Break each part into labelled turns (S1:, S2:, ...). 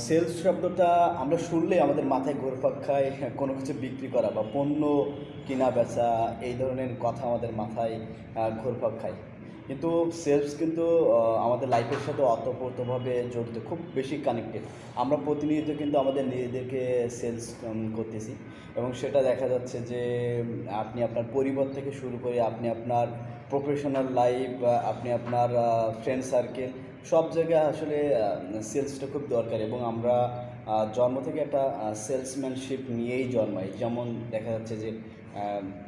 S1: Sales শব্দটা আমরা শুনলেই আমাদের মাথায় ঘুরপাক খায় কোনো কিছু বিক্রি করা বা পণ্য কেনা বেচা এই ধরনের কথা আমাদের মাথায় আহ, ঘুরপাক খায় কিন্তু সেলস কিন্তু আমাদের লাইফের সাথে অতপ্রতভাবে জড়িত খুব বেশি কানেক্টেড আমরা প্রতিনিয়ত কিন্তু আমাদের নিজেদেরকে সেলস করতেছি এবং সেটা দেখা যাচ্ছে যে আপনি আপনার পরিবার থেকে শুরু করে আপনি আপনার প্রফেশনাল লাইফ আপনি আপনার ফ্রেন্ড সার্কেল সব জায়গায় আসলে সেলসটা খুব দরকার এবং আমরা জন্ম থেকে একটা সেলসম্যানশিপ নিয়েই জন্মাই। যেমন দেখা যাচ্ছে যে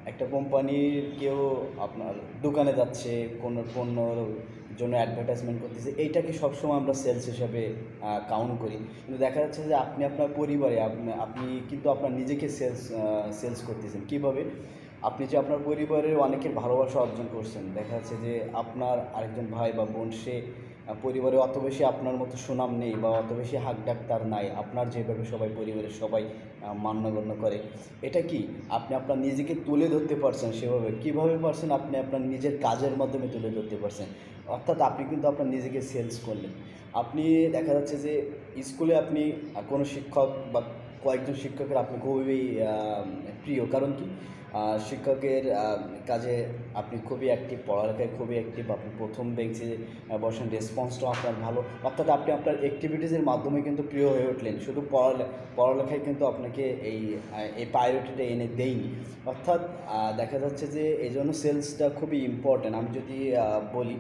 S1: একটা কোম্পানির কেউ আপনার দোকানে যাচ্ছে, কোনো পণ্যর জন্য অ্যাডভার্টাইজমেন্ট করতেছে, এইটাকে সবসময় আমরা সেলস হিসাবে কাউন্ট করি। কিন্তু দেখা যাচ্ছে যে, আপনি আপনার পরিবারে, আপনি আপনি কিন্তু আপনার নিজেকে সেলস সেলস করতেছেন। কীভাবে? আপনি যে আপনার পরিবারের অনেকের ভালোবাসা অর্জন করছেন, দেখা যাচ্ছে যে আপনার আরেকজন ভাই বা বোন, সে পরিবারে অত বেশি আপনার মতো সুনাম নেই বা অত বেশি হাক ডাক তার নাই, আপনার যেভাবে সবাই পরিবারের সবাই মান্যগণ্য করে। এটা কি? আপনি আপনার নিজেকে তুলে ধরতে পারছেন সেভাবে? কীভাবে পারছেন আপনি আপনার নিজের কাজের মাধ্যমে তুলে ধরতে পারছেন? অর্থাৎ আপনি কিন্তু আপনার নিজেকে সেলস করলেন। আপনি দেখা যাচ্ছে যে স্কুলে আপনি কোনো শিক্ষক বা কয়েকজন শিক্ষকের আপনি খুবই প্রিয়। কারণ কি? শিক্ষকের কাজে আপনি খুবই অ্যাক্টিভ পড়ালেখায় খুবই অ্যাক্টিভ আপনি প্রথম বেঞ্চে বসেন রেসপন্সটাও আপনার ভালো। অর্থাৎ আপনি আপনার অ্যাক্টিভিটিসের মাধ্যমে কিন্তু প্রিয় হয়ে উঠলেন। শুধু পড়ালে, পড়ালেখায় কিন্তু আপনাকে এই এই প্রায়োরিটিটা এনে দেয়নি। অর্থাৎ দেখা যাচ্ছে যে এই জন্য সেলসটা খুবই ইম্পর্ট্যান্ট আমি যদি বলি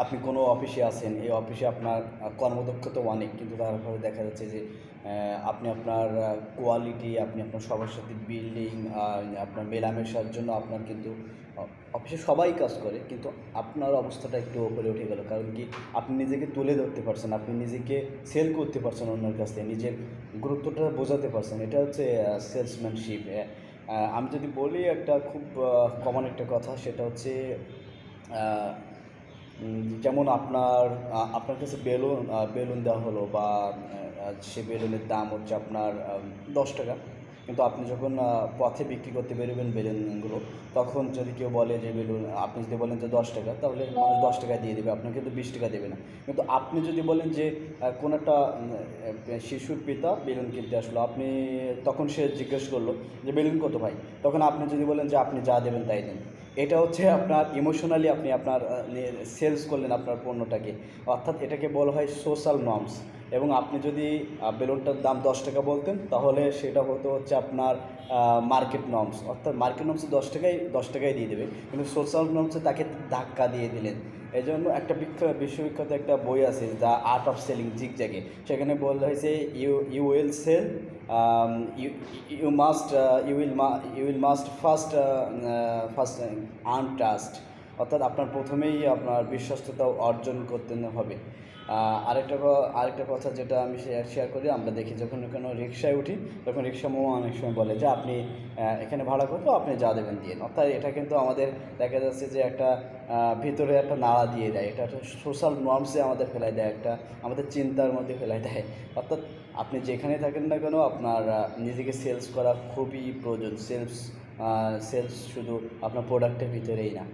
S1: আপনি কোনো অফিসে আছেন, এই অফিসে আপনার কর্মদক্ষতা অনেক, কিন্তু তারপরে দেখা যাচ্ছে যে আপনি আপনার কোয়ালিটি আপনি আপনার সবার সাথে বিল্ডিং আপনার মেলামেশার জন্য আপনার কিন্তু অফিসে সবাই কাজ করে, কিন্তু আপনার অবস্থাটা একটু ওপরে উঠে গেল। কারণ কি, আপনি নিজেকে তুলে ধরতে পারছেন, আপনি নিজেকে সেল করতে পারছেন অন্যের কাছ থেকে, নিজের গুরুত্বটা বোঝাতে পারছেন। এটা হচ্ছে সেলসম্যানশিপ আমি যদি বলি একটা খুব কমন একটা কথা, সেটা হচ্ছে যেমন আপনার আপনার কাছে বেলুন বেলুন দেওয়া হলো বা সে বেলুনের দাম হচ্ছে আপনার দশ টাকা। কিন্তু আপনি যখন পথে বিক্রি করতে বেরোবেন বেলুনগুলো, তখন যদি কেউ বলে যে বেলুন, আপনি যদি বলেন যে দশ টাকা, তাহলে মানুষ দশ টাকা দিয়ে দেবে, আপনাকে কিন্তু বিশ টাকা দেবে না। কিন্তু আপনি যদি বলেন যে কোনো একটা শিশুর পিতা বেলুন কিনতে আসলো, আপনি তখন সে জিজ্ঞেস করল যে, বেলুন কত ভাই? তখন আপনি যদি বলেন যে, আপনি যা দেবেন তাই দেন। এটা হচ্ছে আপনার ইমোশনালি আপনি আপনার সেলস করলেন আপনার পণ্যটাকে। অর্থাৎ এটাকে বলা হয় সোশ্যাল নর্মস এবং আপনি যদি বেলুনটার দাম দশ টাকা বলতেন, তাহলে সেটা হতো হচ্ছে আপনার মার্কেট নর্মস অর্থাৎ মার্কেট নর্মসে দশ টাকায় দশ টাকায় দিয়ে দেবে। কিন্তু সোশ্যাল নর্মসে তাকে ধাক্কা দিয়ে দিলেন। এই জন্য একটা বিখ্যাত বিশ্ববিখ্যাত একটা বই আছে the art of selling Zig Ziglar সেখানে বলা হয়েছে you you will sell you you must you will you will must first first untrust অর্থাৎ আপনার প্রথমেই আপনার বিশ্বস্ততা অর্জন করতে হবে। আরেকটা আরেকটা কথা যেটা আমি শেয়ার শেয়ার করি, আমরা দেখি যখন কোনো রিক্সায় উঠি, তখন রিক্সা মোমো অনেক সময় বলে যে, আপনি এখানে ভাড়া করব, আপনি যা দেবেন দিয়ে অর্থাৎ এটা কিন্তু আমাদের দেখা যাচ্ছে যে একটা ভিতরে একটা নাড়া দিয়ে দেয়। এটা একটা সোশ্যাল নর্মসে আমাদের ফেলাই দেয়, একটা আমাদের চিন্তার মধ্যে ফেলাই দেয়। অর্থাৎ আপনি যেখানে থাকেন না কেন, আপনার নিজেকে সেলস করা খুবই প্রয়োজন। সেলস সেলস শুধু আপনার প্রোডাক্টের ভিতরেই না।